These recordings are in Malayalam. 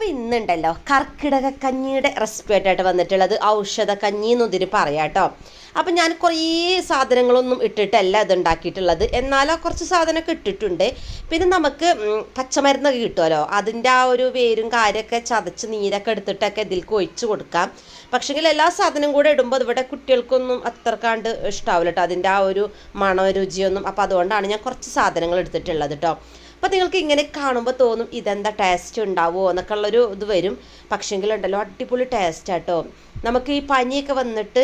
അപ്പോൾ ഇന്നുണ്ടല്ലോ കർക്കിടക കഞ്ഞിയുടെ റെസിപ്പി ആയിട്ടായിട്ട് വന്നിട്ടുള്ളത്. ഔഷധ കഞ്ഞി എന്ന് ഇതിന് പറയാം കേട്ടോ. അപ്പം ഞാൻ കുറേ സാധനങ്ങളൊന്നും ഇട്ടിട്ടല്ല ഇത് ഉണ്ടാക്കിയിട്ടുള്ളത്. എന്നാലോ കുറച്ച് സാധനമൊക്കെ ഇട്ടിട്ടുണ്ട്. പിന്നെ നമുക്ക് പച്ചമരുന്നൊക്കെ കിട്ടുമല്ലോ. അതിന്റെ ആ ഒരു വേരും കാര്യമൊക്കെ ചതച്ച് നീരൊക്കെ എടുത്തിട്ടൊക്കെ ഇതിലേക്ക് ഒഴിച്ച് കൊടുക്കാം. പക്ഷേങ്കിൽ എല്ലാ സാധനവും കൂടെ ഇടുമ്പോൾ ഇവിടെ കുട്ടികൾക്കൊന്നും അത്രക്കാണ്ട് ഇഷ്ടാവില്ല കേട്ടോ. അതിന്റെ ആ ഒരു മണ രുചിയൊന്നും. അപ്പോൾ അതുകൊണ്ടാണ് ഞാൻ കുറച്ച് സാധനങ്ങൾ എടുത്തിട്ടുള്ളത് കേട്ടോ. അപ്പോൾ നിങ്ങൾക്ക് ഇങ്ങനെ കാണുമ്പോൾ തോന്നും ഇതെന്താ ടേസ്റ്റ് ഉണ്ടാവുമോ എന്നൊക്കെ ഉള്ളൊരു ഇത് വരും. പക്ഷേങ്കിൽ ഉണ്ടല്ലോ അടിപൊളി ടേസ്റ്റ് ആട്ടോ. നമുക്ക് ഈ പനിയൊക്കെ വന്നിട്ട്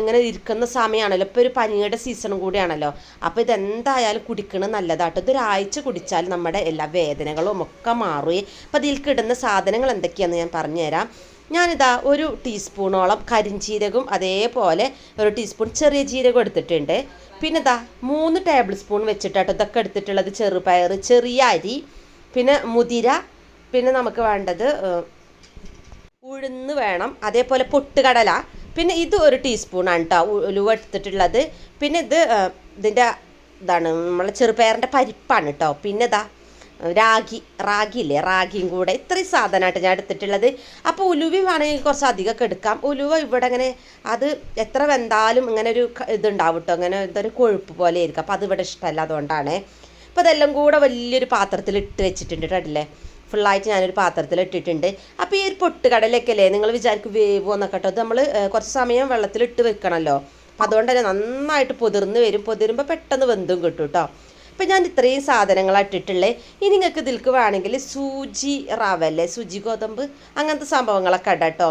ഇങ്ങനെ ഇരിക്കുന്ന സമയമാണല്ലോ ഇപ്പോൾ ഒരു പനിയുടെ സീസണും കൂടിയാണല്ലോ. അപ്പോൾ ഇതെന്തായാലും കുടിക്കണത് നല്ലതാട്ടോ. ഇതൊരാഴ്ച കുടിച്ചാൽ നമ്മുടെ എല്ലാ വേദനകളും ഒക്കെ മാറുകയും അപ്പോൾ ഇതിൽക്കിടുന്ന സാധനങ്ങൾ എന്തൊക്കെയാണെന്ന് ഞാൻ പറഞ്ഞുതരാം. ഞാനിതാ ഒരു ടീസ്പൂണോളം കരിഞ്ചീരകം അതേപോലെ ഒരു ടീസ്പൂൺ ചെറിയ ജീരകം എടുത്തിട്ടുണ്ട്. പിന്നെ ഇതാ മൂന്ന് ടേബിൾ സ്പൂൺ വെച്ചിട്ടാട്ടോ ഇതൊക്കെ എടുത്തിട്ടുള്ളത് ചെറുപയർ ചെറിയ അരി പിന്നെ മുതിര പിന്നെ നമുക്ക് വേണ്ടത് ഉഴുന്ന് വേണം അതേപോലെ പൊട്ടുകടല. പിന്നെ ഇത് ഒരു ടീസ്പൂണാണ് കേട്ടോ ഉലുവ എടുത്തിട്ടുള്ളത്. പിന്നെ ഇത് ഇതിന്റെ ഇതാണ് നമ്മളെ ചെറുപയറിന്റെ പരിപ്പാണ് കേട്ടോ പിന്നെ ഇതാ രാഗി റാഗി ഇല്ലേ റാഗിയും കൂടെ ഇത്രയും സാധനമായിട്ട് ഞാൻ എടുത്തിട്ടുള്ളത്. അപ്പോൾ ഉലുവ വേണമെങ്കിൽ കുറച്ച് അധികമൊക്കെ എടുക്കാം. ഉലുവ ഇവിടെ ഇങ്ങനെ അത് എത്ര വെന്താലും ഇങ്ങനെ ഒരു ഇതുണ്ടാവും കേട്ടോ അങ്ങനെ എന്തൊരു കൊഴുപ്പ് പോലെ ആയിരിക്കും. അപ്പോൾ അത് ഇവിടെ ഇഷ്ടമല്ല അതുകൊണ്ടാണ്. അപ്പോൾ അതെല്ലാം കൂടെ വലിയൊരു പാത്രത്തിൽ ഇട്ട് വെച്ചിട്ടുണ്ട് കേട്ടില്ലേ ഫുള്ളായിട്ട് ഞാനൊരു പാത്രത്തിൽ ഇട്ടിട്ടുണ്ട്. അപ്പോൾ ഈ ഒരു പൊട്ടുകടലൊക്കെ അല്ലേ നിങ്ങൾ വിചാരിക്കും വേവോ എന്നൊക്കെ കേട്ടോ അത് നമ്മൾ കുറച്ച് സമയം വെള്ളത്തിൽ ഇട്ട് വെക്കണമല്ലോ അപ്പോൾ അതുകൊണ്ട് തന്നെ നന്നായിട്ട് പൊതിർന്ന് വരും. പൊതിരുമ്പോൾ പെട്ടെന്ന് വെന്തും കിട്ടും കേട്ടോ അപ്പം ഞാൻ ഇത്രയും സാധനങ്ങളാണ് ഇനി നിങ്ങൾക്ക് ഇതിൽക്ക് വേണമെങ്കിൽ സൂചി റവ അല്ലേ സൂചി ഗോതമ്പ് അങ്ങനത്തെ സംഭവങ്ങളൊക്കെ ഇടാം കേട്ടോ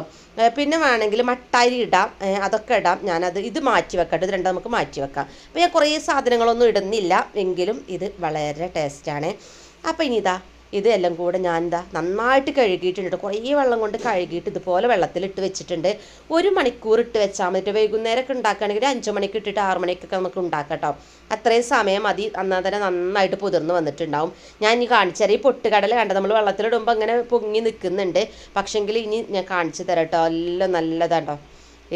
പിന്നെ വേണമെങ്കിൽ മട്ടാരി ഇടാം. അതൊക്കെ ഇടാം. ഞാനത് ഇത് മാറ്റി വെക്കട്ടെ. ഇത് രണ്ടും നമുക്ക് മാറ്റി വെക്കാം. അപ്പോൾ ഞാൻ കുറേ സാധനങ്ങളൊന്നും ഇടുന്നില്ല. എങ്കിലും ഇത് വളരെ ടേസ്റ്റാണ് അപ്പോൾ ഇനി ഇതാ ഇത് എല്ലാം കൂടെ ഞാൻ എന്താ നന്നായിട്ട് കഴുകിയിട്ടുണ്ട് കുറേ വെള്ളം കൊണ്ട് കഴുകിയിട്ട് ഇതുപോലെ വെള്ളത്തിലിട്ട് വെച്ചിട്ടുണ്ട്. ഒരു മണിക്കൂർ ഇട്ട് വെച്ചാൽ മതി. വൈകുന്നേരമൊക്കെ ഉണ്ടാക്കുകയാണെങ്കിൽ അഞ്ച് മണിക്ക് ഇട്ടിട്ട് ആറ് മണിക്കൊക്കെ നമുക്ക് ഉണ്ടാക്കാം കേട്ടോ. അത്രയും സമയം മതി. അന്നാ തന്നെ നന്നായിട്ട് പുതിർന്ന് വന്നിട്ടുണ്ടാവും. ഞാൻ ഇനി കാണിച്ചു ഈ പൊട്ടുകടല കണ്ട? നമ്മൾ വെള്ളത്തിലിടുമ്പോൾ അങ്ങനെ പൊങ്ങി നിൽക്കുന്നുണ്ട്. പക്ഷെങ്കിൽ ഇനി ഞാൻ കാണിച്ചു തരാം കേട്ടോ. എല്ലാം നല്ലതാട്ടോ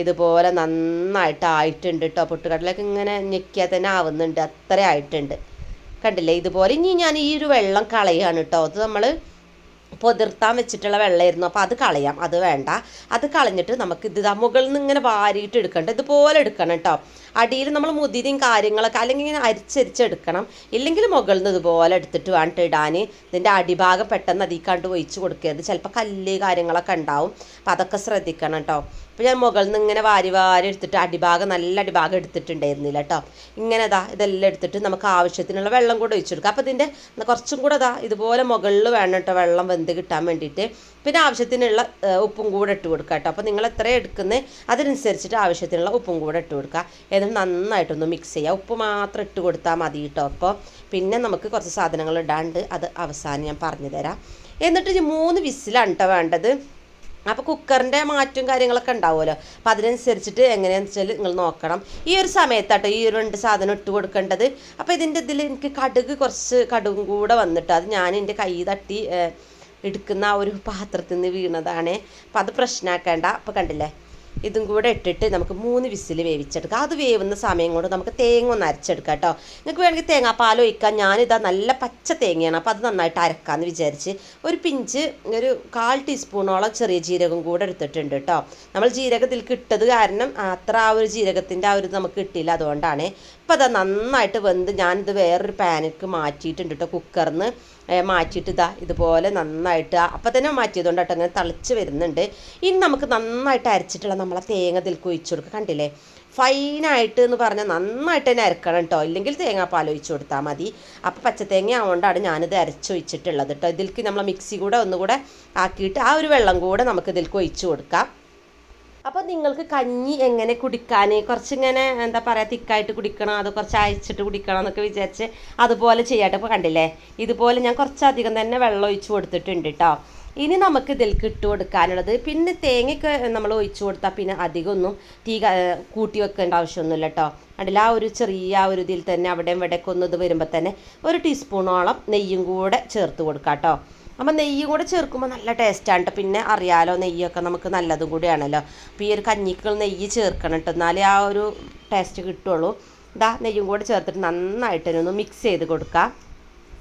ഇതുപോലെ നന്നായിട്ട് ആയിട്ടുണ്ട് കേട്ടോ. പൊട്ടുകടലൊക്കെ ഇങ്ങനെ ഞെക്കിയാൽ തന്നെ ആവുന്നുണ്ട്. അത്ര ആയിട്ടുണ്ട്. കണ്ടില്ലേ? ഇതുപോലെ ഇനി ഞാൻ ഈ ഒരു വെള്ളം കളയാണ് കേട്ടോ. അത് നമ്മൾ പൊതിർത്താൻ വെച്ചിട്ടുള്ള വെള്ളമായിരുന്നു അപ്പോൾ അത് കളയാം. അത് വേണ്ട. അത് കളഞ്ഞിട്ട് നമുക്ക് ഇത് മുകളിൽ നിന്ന് ഇങ്ങനെ വാരിയിട്ട് എടുക്കണ്ട. ഇതുപോലെ എടുക്കണം കേട്ടോ അടിയിൽ നമ്മൾ മുതിരിയും കാര്യങ്ങളൊക്കെ അല്ലെങ്കിൽ ഇങ്ങനെ അരിച്ചരിച്ചെടുക്കണം. ഇല്ലെങ്കിൽ മുകളിൽ നിന്ന് ഇതുപോലെ എടുത്തിട്ട് വേണ്ട ഇടാൻ. ഇതിന്റെ അടിഭാഗം പെട്ടെന്ന് അതിൽ കണ്ട് ഒഴിച്ച് കൊടുക്കരുത്. ചിലപ്പോൾ കല്ല് കാര്യങ്ങളൊക്കെ ഉണ്ടാവും. അപ്പോൾ അതൊക്കെ ശ്രദ്ധിക്കണം കേട്ടോ അപ്പോൾ ഞാൻ മുകളിൽ നിന്ന് ഇങ്ങനെ വാരി വാരി എടുത്തിട്ട് അടിഭാഗം നല്ല അടിഭാഗം എടുത്തിട്ടുണ്ടായിരുന്നില്ല കേട്ടോ ഇങ്ങനെ ദാ ഇതെല്ലാം എടുത്തിട്ട് നമുക്ക് ആവശ്യത്തിനുള്ള വെള്ളം കൂടെ ഒഴിച്ചു കൊടുക്കാം. അപ്പോൾ ഇതിന്റെ കുറച്ചും കൂടെ ദാ ഇതുപോലെ മുകളിൽ വേണം കേട്ടോ വെള്ളം വെന്ത് കിട്ടാൻ വേണ്ടിയിട്ട്. പിന്നെ ആവശ്യത്തിനുള്ള ഉപ്പും കൂടെ ഇട്ട് കൊടുക്കുക കേട്ടോ അപ്പോൾ നിങ്ങൾ എത്ര എടുക്കുന്നത് അതിനനുസരിച്ചിട്ട് ആവശ്യത്തിനുള്ള ഉപ്പും കൂടെ ഇട്ട് കൊടുക്കുക എന്നിട്ട് നന്നായിട്ടൊന്ന് മിക്സ് ചെയ്യുക ഉപ്പ് മാത്രം ഇട്ട് കൊടുത്താൽ മതി കേട്ടോ അപ്പോൾ പിന്നെ നമുക്ക് കുറച്ച് സാധനങ്ങൾ ഇടാണ്ട് അത് അവസാനം ഞാൻ പറഞ്ഞു തരാം. എന്നിട്ട് മൂന്ന് വിസിലാണ് കേട്ടോ വേണ്ടത്. അപ്പോൾ കുക്കറിന്റെ മാറ്റും കാര്യങ്ങളൊക്കെ ഉണ്ടാവുമല്ലോ. അപ്പം അതിനനുസരിച്ചിട്ട് എങ്ങനെയാണെന്ന് വെച്ചാൽ നിങ്ങൾ നോക്കണം. ഈ ഒരു സമയത്താട്ടോ ഈ ഒരു രണ്ട് സാധനം ഇട്ട് കൊടുക്കേണ്ടത്. അപ്പോൾ ഇതിന്റെ ഇതിൽ എനിക്ക് കടുക് കുറച്ച് കടുകും കൂടെ വന്നിട്ട് അത് ഞാൻ എന്റെ കൈ തട്ടി എടുക്കുന്ന ആ ഒരു പാത്രത്തിൽ നിന്ന് വീണതാണ്. അപ്പം അത് പ്രശ്നമാക്കേണ്ട അപ്പോൾ കണ്ടില്ലേ? ഇതും കൂടെ ഇട്ടിട്ട് നമുക്ക് മൂന്ന് വിസിൽ വേവിച്ചെടുക്കാം. അത് വേവുന്ന സമയം കൊണ്ട് നമുക്ക് തേങ്ങ ഒന്ന് അരച്ചെടുക്കാം കേട്ടോ നിങ്ങൾക്ക് വേണമെങ്കിൽ തേങ്ങാപ്പാൽ ഒഴിക്കാം. ഞാനിതാ നല്ല പച്ച തേങ്ങയാണ്. അപ്പോൾ അത് നന്നായിട്ട് അരക്കാമെന്ന് വിചാരിച്ച് ഒരു പിഞ്ച് ഒരു കാൽ ടീസ്പൂണോളം ചെറിയ ജീരകം കൂടെ എടുത്തിട്ടുണ്ട് കേട്ടോ നമ്മൾ ജീരകത്തിൽ കിട്ടത് കാരണം അത്ര ആ ഒരു ജീരകത്തിന്റെ ആ ഒരു നമുക്ക് കിട്ടിയില്ല അതുകൊണ്ടാണ്. ഇപ്പോൾ അത് നന്നായിട്ട് വെന്ത് ഞാനിത് വേറൊരു പാനിക്ക് മാറ്റിയിട്ടുണ്ട് കേട്ടോ കുക്കറിന്ന്. മാറ്റിയിട്ട് ഇതാ ഇതുപോലെ നന്നായിട്ട് അപ്പം തന്നെ മാറ്റിയതുകൊണ്ട് കേട്ടോ അങ്ങനെ തളിച്ച് വരുന്നുണ്ട്. ഇനി നമുക്ക് നന്നായിട്ട് അരച്ചിട്ടുള്ള നമ്മളെ തേങ്ങ ഇതിലേക്ക് ഒഴിച്ചു കൊടുക്കുക കണ്ടില്ലേ? ഫൈനായിട്ട് എന്ന് പറഞ്ഞാൽ നന്നായിട്ട് തന്നെ അരക്കണം കേട്ടോ ഇല്ലെങ്കിൽ തേങ്ങാപ്പാൽ ഒഴിച്ചു കൊടുത്താൽ മതി. അപ്പോൾ പച്ചത്തേങ്ങ ആവുകൊണ്ടാണ് ഞാനിത് അരച്ചൊഴിച്ചിട്ടുള്ളത് കേട്ടോ ഇതിൽക്ക് നമ്മൾ മിക്സി കൂടെ ഒന്നുകൂടെ ആക്കിയിട്ട് ആ ഒരു വെള്ളം കൂടെ നമുക്ക് ഇതിൽക്ക് ഒഴിച്ചു കൊടുക്കാം. അപ്പോൾ നിങ്ങൾക്ക് കഞ്ഞി എങ്ങനെ കുടിക്കാൻ കുറച്ചിങ്ങനെ എന്താ പറയാ തിക്കായിട്ട് കുടിക്കണം അത് കുറച്ച് അയച്ചിട്ട് കുടിക്കണം എന്നൊക്കെ വിചാരിച്ച് അതുപോലെ ചെയ്യാട്ടെ. ഇപ്പോൾ കണ്ടില്ലേ? ഇതുപോലെ ഞാൻ കുറച്ചധികം തന്നെ വെള്ളം ഒഴിച്ച് കൊടുത്തിട്ടുണ്ട് കേട്ടോ ഇനി നമുക്ക് ഇതിലേക്ക് ഇട്ട് കൊടുക്കാനുള്ളത്. പിന്നെ തേങ്ങയൊക്കെ നമ്മൾ ഒഴിച്ചു കൊടുത്താൽ പിന്നെ അധികമൊന്നും തീ കൂട്ടി വെക്കേണ്ട ആവശ്യമൊന്നുമില്ല കേട്ടോ അതിൽ ആ ഒരു ചെറിയ ഒരു ഇതിൽ തന്നെ അവിടെ ഇവിടെയൊക്കെ ഒന്ന് ഇത് വരുമ്പോൾ തന്നെ ഒരു ടീസ്പൂണോളം നെയ്യും കൂടെ ചേർത്ത് കൊടുക്കാം കേട്ടോ അപ്പം നെയ്യ് കൂടെ ചേർക്കുമ്പോൾ നല്ല ടേസ്റ്റാണ് കേട്ടോ പിന്നെ അറിയാലോ നെയ്യൊക്കെ നമുക്ക് നല്ലതും കൂടിയാണല്ലോ. അപ്പോൾ ഈ ഒരു കഞ്ഞിക്ക് നെയ്യ് ചേർക്കണം എന്നാലേ ആ ഒരു ടേസ്റ്റ് കിട്ടുള്ളൂ. ഇതാ നെയ്യും കൂടെ ചേർത്തിട്ട് നന്നായിട്ട് ഒന്ന് മിക്സ് ചെയ്ത് കൊടുക്കാം.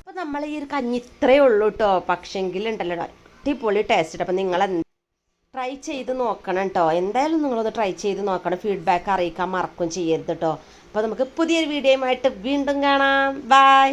അപ്പോൾ നമ്മൾ ഈ ഒരു കഞ്ഞി ഇത്രയേ ഉള്ളൂ കേട്ടോ പക്ഷെങ്കിൽ ഉണ്ടല്ലോ അടിപൊളി ടേസ്റ്റ് അപ്പം നിങ്ങൾ ട്രൈ ചെയ്ത് നോക്കണം കേട്ടോ എന്തായാലും നിങ്ങളൊന്ന് ട്രൈ ചെയ്ത് നോക്കണം. ഫീഡ്ബാക്ക് അറിയിക്കാൻ മറക്കും ചെയ്യരുത് കേട്ടോ അപ്പോൾ നമുക്ക് പുതിയൊരു വീഡിയോയുമായിട്ട് വീണ്ടും കാണാം. ബൈ